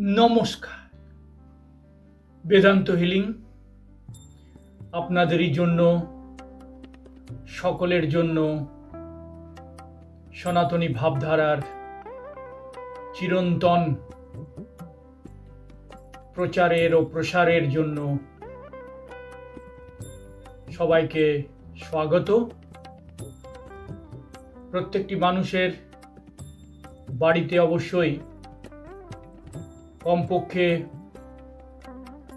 নমস্কার। বেদান্ত হিলিং, আপনাদেরই জন্য, সকলের জন্য সনাতনী ভাবধারার চিরন্তন প্রচারের ও প্রসারের জন্য সবাইকে স্বাগত। প্রত্যেকটি মানুষের বাড়িতে অবশ্যই কমপক্ষে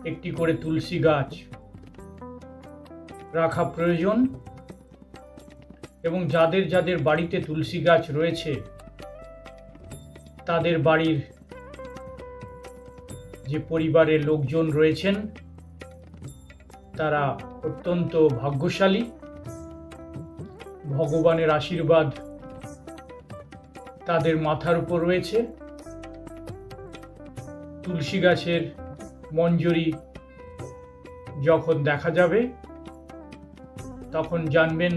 একটি করে তুলসী গাছ রাখা প্রয়োজন এবং যাদের যাদের বাড়িতে তুলসী গাছ রয়েছে, তাদের বাড়ির যে পরিবারের লোকজন রয়েছেন, তারা অত্যন্ত ভাগ্যশালী। ভগবানের আশীর্বাদ তাদের মাথার উপর রয়েছে। তুলসী গাছের মঞ্জরি যখন দেখা যাবে, তখন জানবেন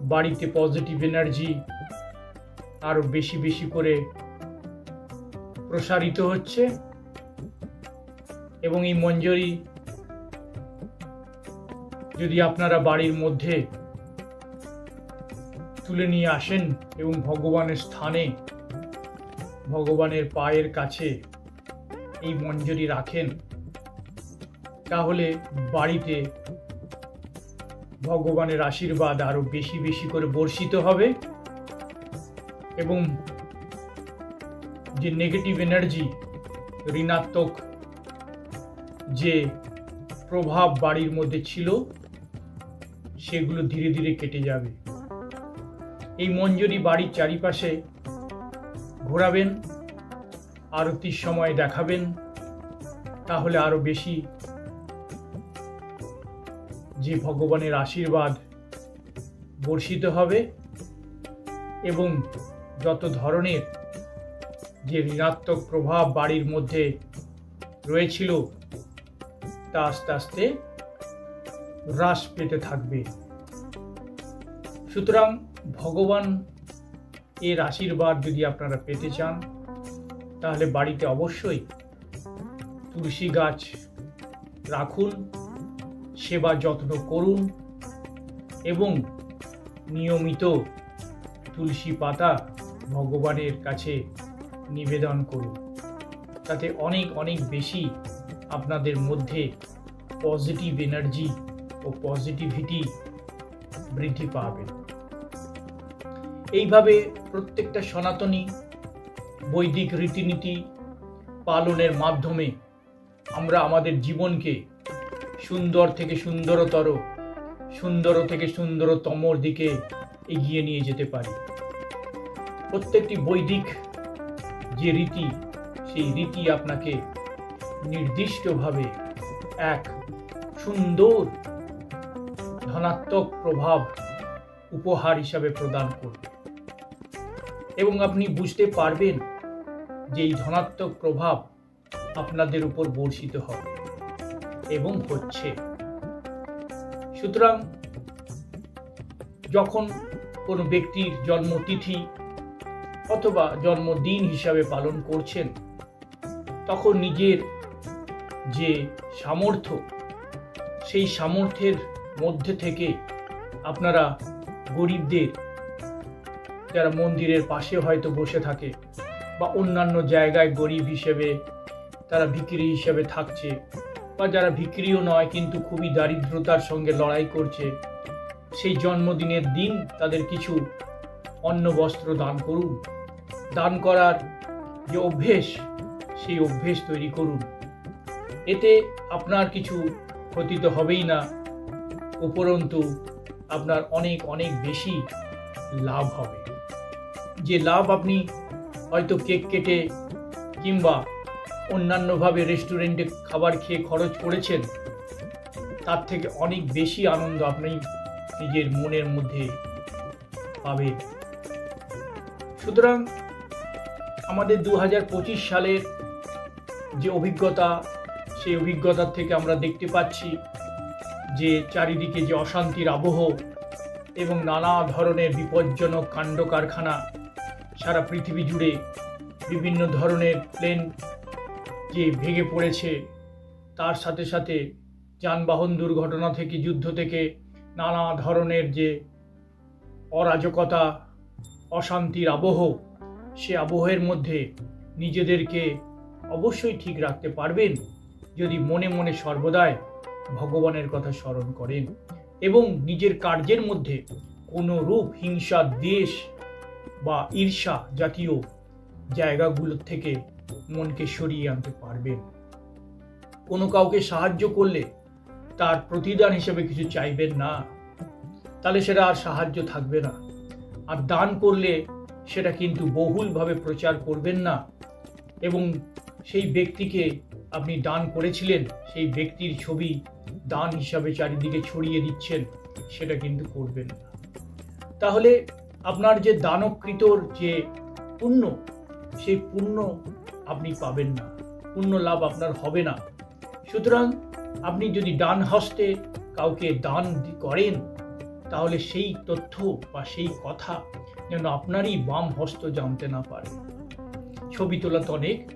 বাড়িতে পজিটিভ এনার্জি আরও বেশি বেশি করে প্রসারিত হচ্ছে এবং এই মঞ্জরি যদি আপনারা বাড়ির মধ্যে তুলে নিয়ে আসেন এবং ভগবানের স্থানে ভগবানের পায়ের কাছে এই মঞ্জরি রাখেন, তাহলে বাড়িতে ভগবানের আশীর্বাদ আরও বেশি বেশি করে বর্ষিত হবে এবং যে নেগেটিভ এনার্জি ঋণাত্মক যে প্রভাব বাড়ির মধ্যে ছিল, সেগুলো ধীরে ধীরে কেটে যাবে। এই মঞ্জরি বাড়ির চারিপাশে ঘোরাবেন, আরতির সময় দেখাবেন, তাহলে আরও বেশি যে ভগবানের আশীর্বাদ বর্ষিত হবে এবং যত ধরনের যে ঋণাত্মক প্রভাব বাড়ির মধ্যে রয়েছিল, তা আস্তে আস্তে হ্রাস পেতে থাকবে। সুতরাং ভগবান এর আশীর্বাদ যদি আপনারা পেতে চান, তাহলে বাড়িতে অবশ্যই তুলসী গাছ রাখুন, সেবা যত্ন করুন এবং নিয়মিত তুলসী পাতা ভগবানের কাছে নিবেদন করুন। তাতে অনেক অনেক বেশি আপনাদের মধ্যে পজিটিভ এনার্জি ও পজিটিভিটি বৃদ্ধি পাবে। এইভাবে প্রত্যেকটা সনাতনী বৈদিক রীতিনীতি পালনের মাধ্যমে আমরা আমাদের জীবনকে সুন্দর থেকে সুন্দরতর, সুন্দর থেকে সুন্দরতমর দিকে এগিয়ে নিয়ে যেতে পারি। প্রত্যেকটি বৈদিক যে রীতি, সেই রীতি আপনাকে নির্দিষ্টভাবে এক সুন্দর ধনাত্মক প্রভাব উপহার হিসাবে প্রদান করবে। এবং আপনি বুঝতে পারবেন যে এই ধনাত্মক প্রভাব আপনাদের উপর বর্ষিত হবে এবং হচ্ছে। সুতরাং যখন কোনো ব্যক্তির জন্মতিথি অথবা জন্মদিন হিসাবে পালন করছেন, তখন নিজের যে সামর্থ্য, সেই সামর্থ্যের মধ্যে থেকে আপনারা গরিবদের যারা মন্দিরের পাশে হয়তো বসে থাকে বা অন্যান্য জায়গায় গরিব হিসেবে তারা ভিকিরি হিসেবে থাকছে বা যারা ভিকিরিও নয় কিন্তু খুবই দারিদ্রতার সঙ্গে লড়াই করছে, সেই জন্মদিনের দিন তাদের কিছু অন্ন বস্ত্র দান করুন। দান করার যে অভ্যেস, সেই অভ্যেস তৈরি করুন। এতে আপনার কিছু ক্ষতি তো হবেই না, উপরন্তু আপনার অনেক অনেক বেশি লাভ হবে। যে লাভ আপনি হয়তো কেক কেটে কিংবা অন্যান্যভাবে রেস্টুরেন্টে খাবার খেয়ে খরচ করেছেন, তার থেকে অনেক বেশি আনন্দ আপনি নিজের মনের মধ্যে পাবেন। সুতরাং আমাদের দু হাজার পঁচিশ সালের যে অভিজ্ঞতা, সেই অভিজ্ঞতার থেকে আমরা দেখতে পাচ্ছি যে চারিদিকে যে অশান্তির আবহ এবং নানা ধরনের বিপজ্জনক কাণ্ড কারখানা সারা পৃথিবী জুড়ে বিভিন্ন ধরনের প্লেন যে ভেঙে পড়েছে, তার সাথে সাথে যানবাহন দুর্ঘটনা থেকে, যুদ্ধ থেকে নানা ধরনের যে অরাজকতা, অশান্তির আবহ, সে আবহের মধ্যে নিজেদেরকে অবশ্যই ঠিক রাখতে পারবেন যদি মনে মনে সর্বদাই ভগবানের কথা স্মরণ করেন এবং নিজের কার্যের মধ্যে কোনো রূপ, হিংসা দেশ বা ঈর্ষা জাতীয় জায়গাগুলো থেকে মনকে সরিয়ে আনতে পারবেন কোনো কাউকে সাহায্য করলে তার প্রতিদান হিসেবে কিছু চাইবেন না। তাহলে সেটা আর সাহায্য থাকবে না। আর দান করলে সেটা কিন্তু বহুলভাবে প্রচার করবেন না এবং সেই ব্যক্তিকে আপনি দান করেছিলেন, সেই ব্যক্তির ছবি দান হিসাবে চারিদিকে ছড়িয়ে দিচ্ছেন, সেটা কিন্তু করবেন না। তাহলে আপনার যে দানকৃতর যে পুণ্য, সেই পুণ্য আপনি পাবেন না। পুণ্য লাভ আপনার হবে না। সুতরাং আপনি যদি ডান হস্তে কাউকে দান করেন, তাহলে সেই তথ্য বা সেই কথা যেন আপনারই বাম হস্ত জানতে না পারে। ছবি তোলা তো অনেক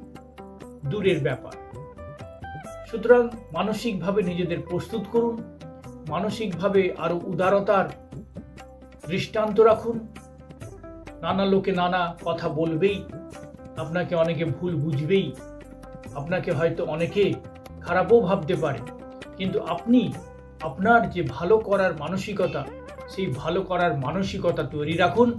দূরের ব্যাপার। সুতরাং মানসিকভাবে নিজেদের প্রস্তুত করুন। মানসিকভাবে আরও উদারতার দৃষ্টান্ত রাখুন। নানা লোকে নানা কথা বলবেই, আপনাকে অনেকে ভুল বুঝবেই, আপনাকে হয়তো অনেকে খারাপও ভাবতে পারে। কিন্তু আপনি, আপনার যে ভালো করার মানসিকতা, সেই ভালো করার মানসিকতা তৈরি রাখুন।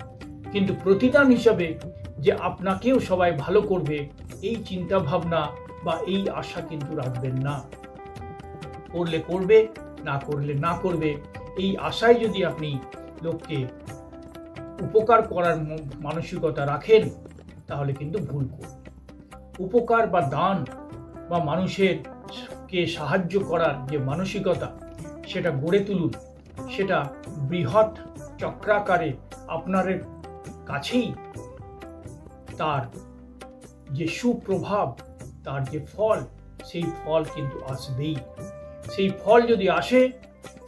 কিন্তু প্রতিদান হিসাবে যে আপনাকেও সবাই ভালো করবে, এই চিন্তা ভাবনা বা এই আশা কিন্তু রাখবেন না। করলে করবে, না করলে না করবে, এই আশায় যদি আপনি লোককে উপকার করার মানসিকতা রাখেন, তাহলে কিন্তু ভুল করবেন। উপকার বা দান বা মানুষের কে সাহায্য করার যে মানসিকতা, সেটা গড়ে তুলুন। সেটা বৃহৎ চক্রাকারে আপনার কাছেই তার যে সুপ্রভাব, তার যে ফল, সেই ফল কিন্তু আসবেই। সেই ফল যদি আসে,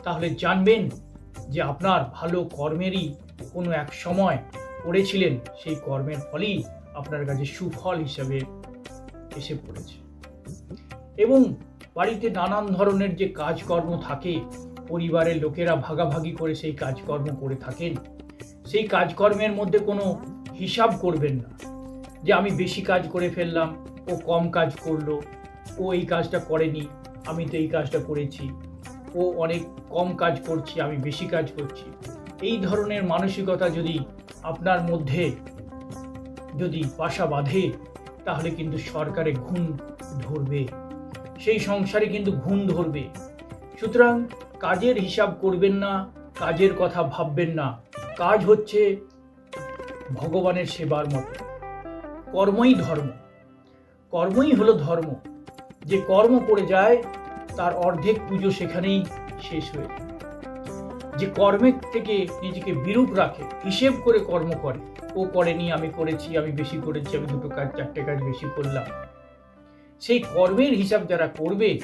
তাহলে জানবেন যে আপনার ভালো কর্মেরই কোনো এক সময় করেছিলেন সেই কর্মের ফলেই আপনার কাছে সুফল হিসাবে এসে পড়েছে। এবং বাড়িতে নানান ধরনের যে কাজকর্ম থাকে, পরিবারের লোকেরা ভাগাভাগি করে সেই কাজকর্ম করে থাকেন, সেই কাজকর্মের মধ্যে কোনো হিসাব করবেন না। যে আমি বেশি কাজ করে ফেললাম, ও কম কাজ করল, ও এই কাজটা করেনি, আমি তো এই কাজটা করেছি। ও অনেক কম কাজ করছি, আমি বেশি কাজ করছি। এই ধরনের মানসিকতা যদি আপনার মধ্যে যদি বাসা বাঁধে, তাহলে কিন্তু সরকারে ঘুণ ধরবে। সেই সংসারে কিন্তু ঘুম ধরবে। সুতরাং কাজের হিসাব করবেন না, কাজের কথা ভাববেন না। কাজ হচ্ছে ভগবানের সেবার মতো। কর্মই ধর্ম। কর্মই হলো ধর্ম। যে কর্ম করে যায় তার অর্ধেক পুজো সেখানেই শেষ হয়ে যে কর্মের থেকে নিজেকে বিরূপ রাখে, হিসেব করে কর্ম করে। ও করেনি, আমি করেছি, আমি বেশি করেছি, আমি দুটো কাজ, চারটে কাজ বেশি করলাম। সেই কর্মের হিসাব যারা করবে,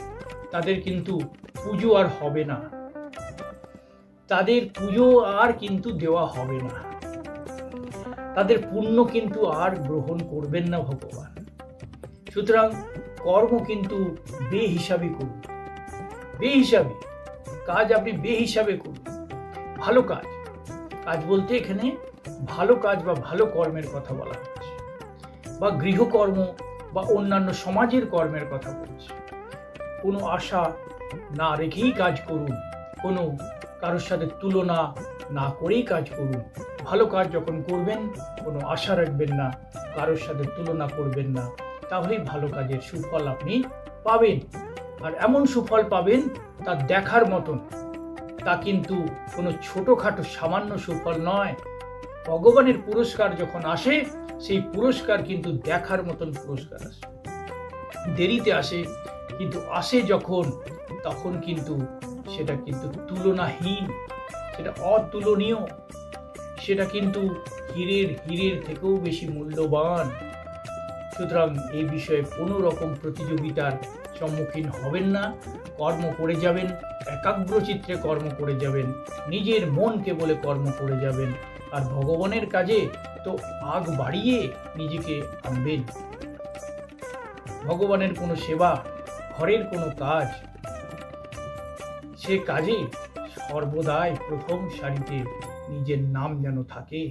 তাদের কিন্তু পুজো আর হবে না। তাদের পুজো আর কিন্তু দেওয়া হবে না। তাদের পুণ্য কিন্তু আর গ্রহণ করবেন না ভগবান। সুতরাং কর্ম কিন্তু বে হিসাবে করুন। বে হিসাবে কাজ আপনি বে হিসাবে করুন। ভালো কাজ। কাজ বলতে এখানে ভালো কাজ বা ভালো কর্মের কথা বলা হচ্ছে। বা গৃহকর্ম বা অন্যান্য সমাজের কর্মের কথা বলছে। কোনো আশা না রেখেই কাজ করুন। কোনো কারোর সাথে তুলনা না করেই কাজ করুন। ভালো কাজ যখন করবেন, কোনো আশা রাখবেন না, কারোর সাথে তুলনা করবেন না, তাহলেই ভালো কাজের সুফল আপনি পাবেন। আর এমন সুফল পাবেন তা দেখার মতন। তা কিন্তু কোনো ছোটোখাটো সামান্য সুফল নয়। ভগবানের পুরস্কার যখন আসে, সেই পুরস্কার কিন্তু দেখার মতন পুরস্কার আসে। দেরিতে আসে, কিন্তু আসে যখন, তখন কিন্তু সেটা কিন্তু তুলনাহীন, সেটা অতুলনীয়, সেটা কিন্তু হীরের হীরের থেকেও বেশি মূল্যবান। সুতরাং এই বিষয়ে কোনো রকম প্রতিযোগিতার সম্মুখীন হবেন না, কর্ম করে যাবেন একাগ্রচিত্রে কর্ম করে যাবেন, নিজের মনকে বলে কর্ম করে যাবেন, আর ভগবানের কাজে তো আগ বাড়িয়ে নিজেকে আনবেন। ভগবানের কোনো সেবা, ঘরের কোনো কাজ, সে কাজে সর্বদাই প্রথম সারিতে নিজের নাম যেন থাকে।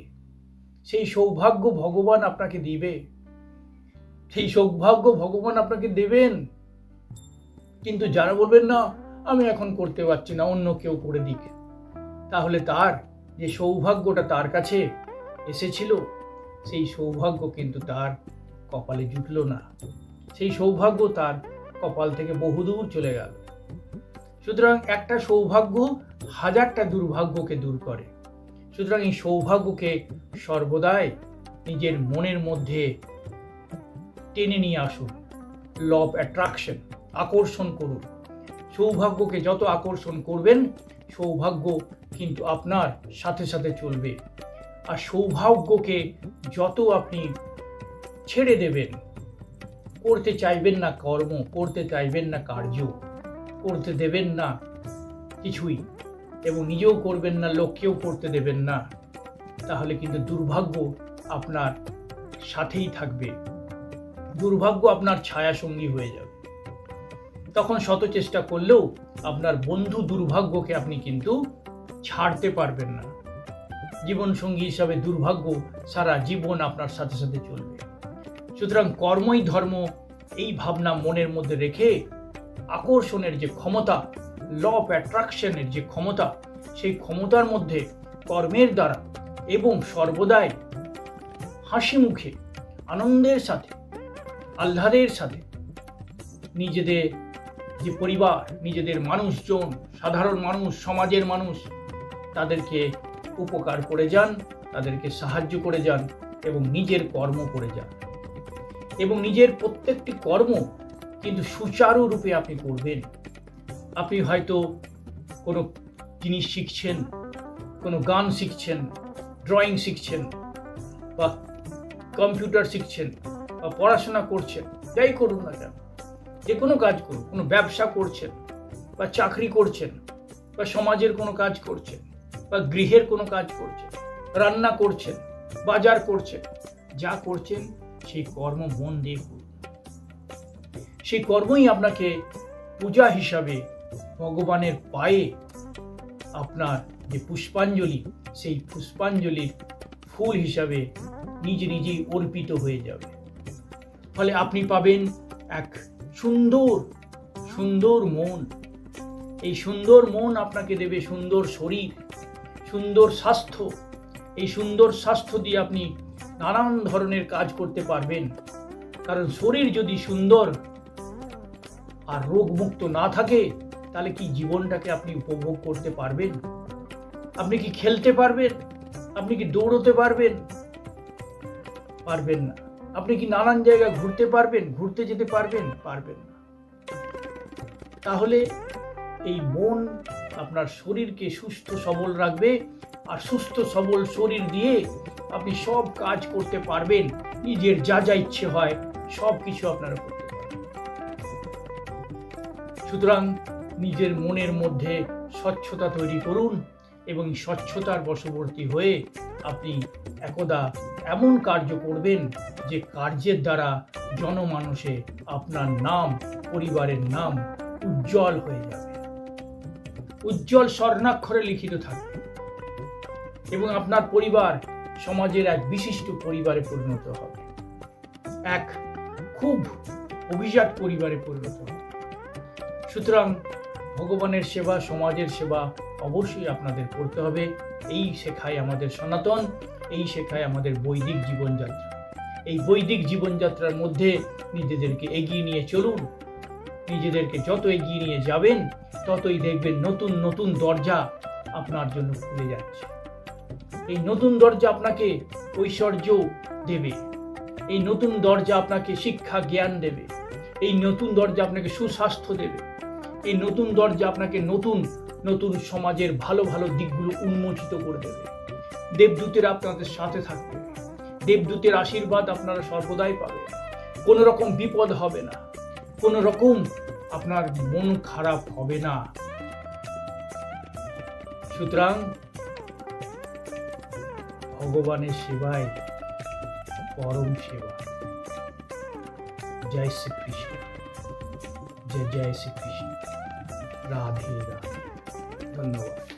সেই সৌভাগ্য ভগবান আপনাকে দিবে। সেই সৌভাগ্য ভগবান আপনাকে দেবেন। কিন্তু যারা বলবেন, না, আমি এখন করতে পারছি না, অন্য কেউ করে দিক। তাহলে তার যে সৌভাগ্যটা তার কাছে এসেছিল, সেই সৌভাগ্য কিন্তু তার কপালে জুটল না। সেই সৌভাগ্য তার কপাল থেকে বহুদূর চলে গেল। সুতরাং একটা সৌভাগ্য হাজারটা দুর্ভাগ্যকে দূর করে। সুতরাং এই সৌভাগ্যকে সর্বদাই নিজের মনের মধ্যে টেনে নিয়ে আসুন। ল অফ অ্যাট্রাকশন আকর্ষণ করুন। সৌভাগ্যকে যত আকর্ষণ করবেন, সৌভাগ্য কিন্তু আপনার সাথে সাথে চলবে। আর সৌভাগ্যকে যত আপনি ছেড়ে দেবেন, করতে চাইবেন না কর্ম, করতে চাইবেন না কার্য, করতে দেবেন না কিছুই এবং নিজেও করবেন না লোককেও করতে দেবেন না, তাহলে কিন্তু দুর্ভাগ্য আপনার সাথেই থাকবে। দুর্ভাগ্য আপনার ছায়া সঙ্গী হয়ে যাবে। তখন শত চেষ্টা করলেও আপনার বন্ধু দুর্ভাগ্যকে আপনি কিন্তু ছাড়তে পারবেন না। জীবন সঙ্গী হিসাবে দুর্ভাগ্য সারা জীবন আপনার সাথে সাথে চলবে। সুতরাং কর্মই ধর্ম, এই ভাবনা মনের মধ্যে রেখে আকর্ষণের যে ক্ষমতা ল অফ অ্যাট্রাকশনের যে ক্ষমতা, সেই ক্ষমতার মধ্যে কর্মের দ্বারা এবং সর্বদাই হাসি মুখে, আনন্দের সাথে, আহ্লাদের সাথে নিজেদের যে পরিবার, নিজেদের মানুষজন, সাধারণ মানুষ, সমাজের মানুষ, তাদেরকে উপকার করে যান, তাদেরকে সাহায্য করে যান এবং নিজের কর্ম করে যান। এবং নিজের প্রত্যেকটি কর্ম কিন্তু সুচারুরূপে আপনি করবেন। আপনি হয়তো কোনো জিনিস শিখছেন, কোনো গান শিখছেন, ড্রয়িং শিখছেন বা কম্পিউটার শিখছেন বা পড়াশোনা করছেন, যাই করুন না কেন যে কোনো কাজ করুন কোনো ব্যবসা করছেন বা চাকরি করছেন বা সমাজের কোনো কাজ করছেন বা গৃহের কোনো কাজ করছেন, রান্না করছেন, বাজার করছেন, যা করছেন সেই কর্ম মন দিয়ে করুন। সেই কর্মই আপনাকে পূজা হিসাবে ভগবানের পায়ে আপনার যে পুষ্পাঞ্জলি, সেই পুষ্পাঞ্জলির ফুল হিসাবে নিজে নিজেই অর্পিত হয়ে যাবে। ফলে আপনি পাবেন এক সুন্দর সুন্দর মন। এই সুন্দর মন আপনাকে দেবে সুন্দর শরীর, সুন্দর স্বাস্থ্য। এই সুন্দর স্বাস্থ্য দিয়ে আপনি নানান ধরনের কাজ করতে পারবেন। কারণ শরীর যদি সুন্দর আর রোগমুক্ত না থাকে, তাহলে কি জীবনটাকে আপনি উপভোগ করতে পারবেন? আপনি কি খেলতে পারবেন? আপনি কি দৌড়তে পারবেন? পারবেন না। আপনি কি নানান জায়গায় ঘুরতে পারবেন, ঘুরতে যেতে পারবেন? পারবেন না। তাহলে এই মন আপনার শরীরকে সুস্থ সবল রাখবে আর সুস্থ সবল শরীর দিয়ে আপনি সব কাজ করতে পারবেন, নিজের যা যা ইচ্ছে হয়, সব কিছু আপনারা করতে পারবেন। সুতরাং নিজের মনের মধ্যে স্বচ্ছতা তৈরি করুন এবং স্বচ্ছতার বশবর্তী হয়ে আপনি একদা এমন কার্য করবেন যে কার্যের দ্বারা জনমানসে আপনার নাম, পরিবারের নাম উজ্জ্বল হয়ে যাবে। উজ্জ্বল স্বর্ণাক্ষরে লিখিত থাকবে। এবং আপনার পরিবার সমাজের এক বিশিষ্ট পরিবারে পরিণত হবে। এক খুব অভিজাত পরিবারে পরিণত হবে। সুতরাং ভগবানের সেবা, সমাজের সেবা অবশ্যই আপনাদের করতে হবে। এই শেখায় আমাদের সনাতন, এই শেখায় আমাদের বৈদিক জীবনযাত্রা। এই বৈদিক জীবনযাত্রার মধ্যে নিজেদেরকে এগিয়ে নিয়ে চলুন। নিজেদেরকে যত এগিয়ে নিয়ে যাবেন, ততই দেখবেন নতুন নতুন দরজা আপনার জন্য খুলে যাচ্ছে। এই নতুন দরজা আপনাকে ঐশ্বর্য দেবে। এই নতুন দরজা আপনাকে শিক্ষা, জ্ঞান দেবে। এই নতুন দরজা আপনাকে সুস্বাস্থ্য দেবে। এই নতুন দরজা আপনাকে নতুন নতুন সমাজের ভালো ভালো দিকগুলো উন্মোচিত করে দেবে। দেবদূতের আপনাদের সাথে থাকবে। দেবদূতের আশীর্বাদ আপনারা সর্বদাই পাবেন। কোনো রকম বিপদ হবে না। কোনো রকম আপনার মন খারাপ হবে না। সুতরাং ভগবানের সেবায় পরম সেবা। জয় শ্রীকৃষ্ণ। জয় জয় শ্রীকৃষ্ণ। রাধে রাধে। ধন্যবাদ।